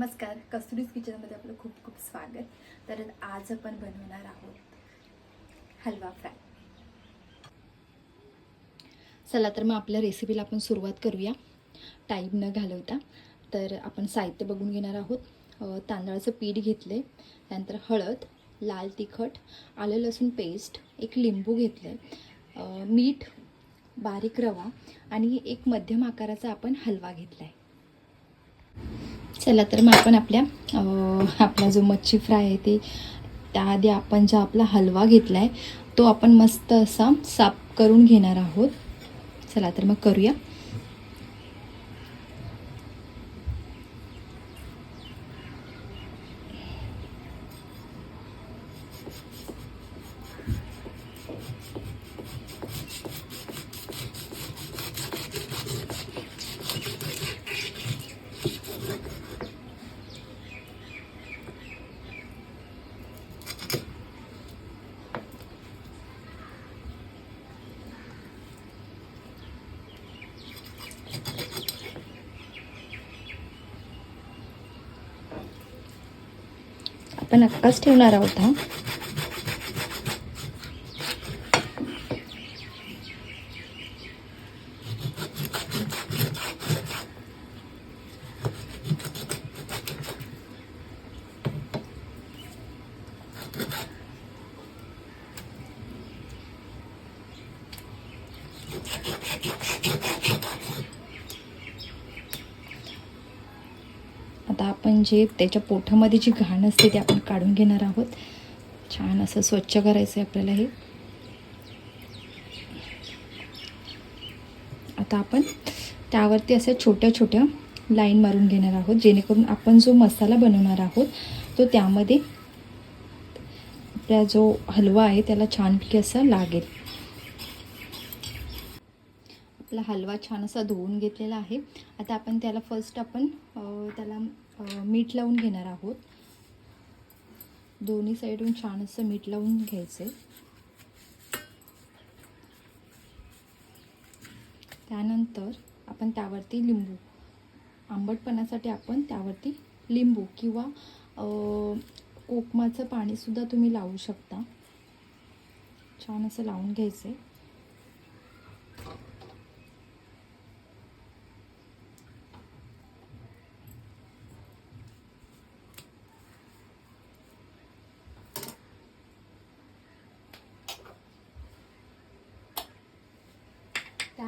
नमस्कार. कस्तुरीज किचनमध्ये आपलं खूप खूप स्वागत. तर आज आपण बनवणार आहोत हलवा फ्राय. चला तर मग आपल्या रेसिपीला आपण सुरुवात करूया. टाईम न घालवता. तर आपण साहित्य बघून घेणार आहोत. तांदळाचं पीठ घेतले त्यानंतर हळद लाल तिखट आलं लसूण पेस्ट एक लिंबू घेतलं आहे मीठ बारीक रवा आणि एक मध्यम आकाराचा आपण हलवा घेतला आहे चला तर मग आपण आपल्या आपला जो मच्छी फ्राय आहे ते त्याआधी आपण जो आपला हलवा घेतला आहे तो आपण मस्त असा साफ करून घेणार आहोत. चला तर मग करूया. आपण अक्काच ठेवणार आहोत हा आता आपण जे त्याच्या पोठामध्ये जी घाण असते ते आपण काढून घेणार आहोत. छान असं स्वच्छ करायचं आहे आपल्याला हे. आता आपण त्यावरती अशा छोट्या छोट्या लाईन मारून घेणार आहोत जेणेकरून आपण जो मसाला बनवणार आहोत तो त्यामध्ये आपला जो हलवा आहे त्याला छानपैकी असा लागेल. आपला हलवा छान असा धुवून घेतलेला आहे. आता आपण त्याला फर्स्ट आपण त्याला मीठ लावून घेणार आहोत. दोन्ही साईडून छान असं मीठ लावून घ्यायचं त्यानंतर आपण त्यावरती लिंबू आंबटपणासाठी आपण त्यावरती लिंबू किंवा कोकमाचं पाणीसुद्धा तुम्ही लावू शकता. छान असं लावून घ्यायचं आहे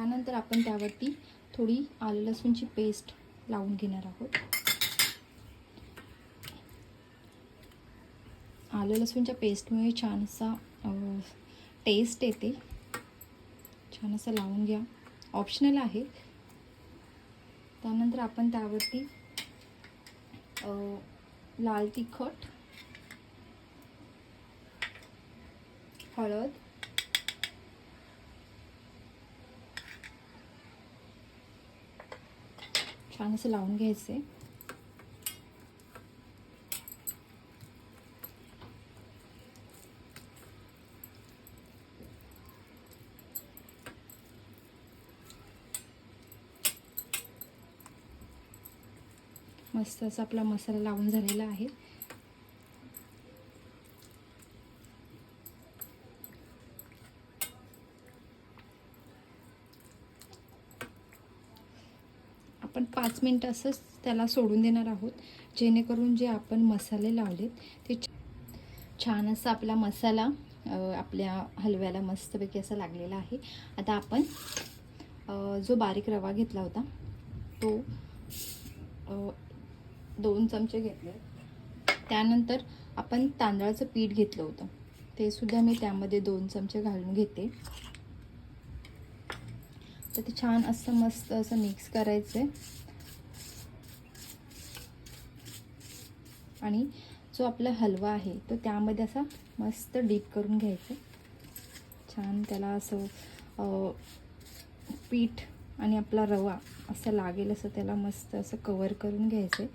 त्यानंतर आपण त्यावरती थोडी आलं लसूणची पेस्ट लावून घेणार आहोत. आलं लसूणच्या पेस्टमुळे छान असा टेस्ट येते. छान असं लावून घ्या. ऑप्शनल आहे. त्यानंतर आपण त्यावरती लाल तिखट हळद छान असं लावून घ्यायचे. मस्त असा आपला मसाला लावून झालेला आहे. आपण पाच मिनटं असंच त्याला सोडून देणार आहोत. जेणेकरून जे आपण मसाले लावलेत ते छान असा आपला मसाला आपल्या हलव्याला मस्तपैकी असा लागलेला आहे. आता आपण जो बारीक रवा घेतला होता तो दोन चमचे घेतले. त्यानंतर आपण तांदळाचं पीठ घेतलं होतं. ते सुद्धा मी त्यामध्ये दोन चमचे घालून घेते. तर ते छान असं मस्त असं मिक्स करायचं आहे आणि जो आपला हलवा आहे तो त्यामध्ये असा मस्त डीप करून घ्यायचं. छान त्याला असं पीठ आणि आपला रवा असं लागेल असं त्याला मस्त असं कवर करून घ्यायचं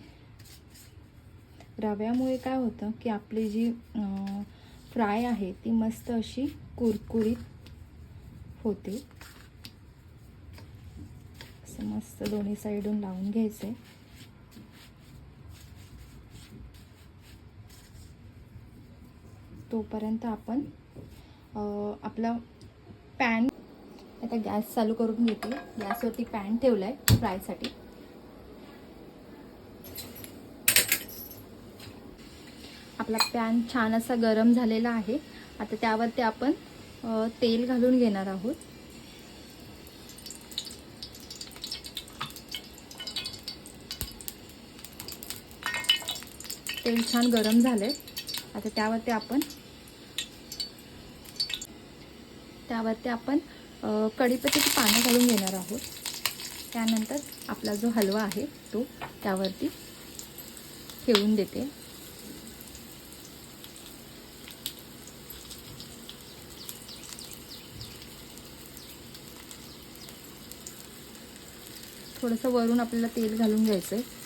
रव्यामुळे काय होतं की आपली जी फ्राय आहे ती मस्त अशी कुरकुरीत होते. असं मस्त दोन्ही साईडून लावून घ्यायचे तोपर्यंत आपण आपला पॅन आता गॅस चालू करून घेते. गॅसवरती पॅन ठेवलाय आहे फ्रायसाठी. आपला पॅन छान असा गरम झालेला आहे. आता त्यावरती आपण तेल घालून घेणार आहोत. तेल छान गरम झालंय. आता त्यावरती आपण त्यावरती आपण कढीपत्त्याची पानं घालून घेणार आहोत. त्यानंतर आपला जो हलवा आहे तो त्यावरती ठेवून देते. थोडंसं वरून आपल्याला तेल घालून घ्यायचं आहे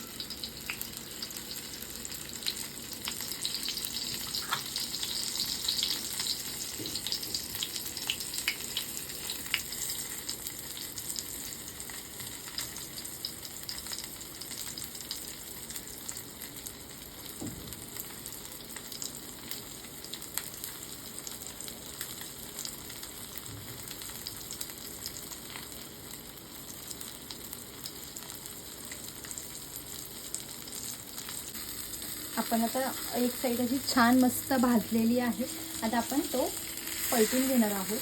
आपण आता एक साईड अशी छान मस्त भाजलेली आहे. आता आपण तो पलटून घेणार आहोत.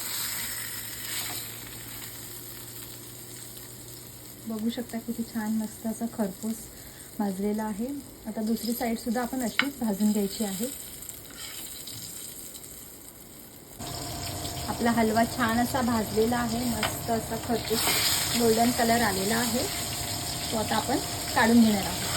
बघू शकता किती छान मस्त असा खरपूस भाजलेला आहे. आता दुसरी साईड सुद्धा आपण अशीच भाजून घ्यायची आहे. आपला हलवा छान असा भाजलेला आहे. मस्त असा खरपूस गोल्डन कलर आलेला आहे. तो आता आपण काढून घेणार आहोत.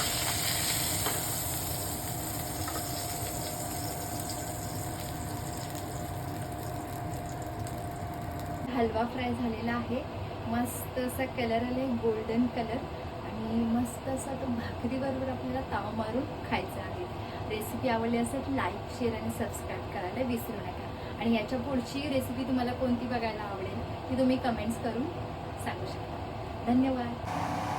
हलवा फ्राय झालेला आहे. मस्त असा कलर आले गोल्डन कलर आणि मस्त असा तो भाकरीबरोबर आपल्याला ताव मारून खायचा आहे. रेसिपी आवडली असेल लाईक शेअर आणि सबस्क्राईब करायला विसरू नका. आणि याच्या पुढची रेसिपी तुम्हाला कोणती बघायला आवडेल ती तुम्ही कमेंट्स करून सांगू शकता. धन्यवाद.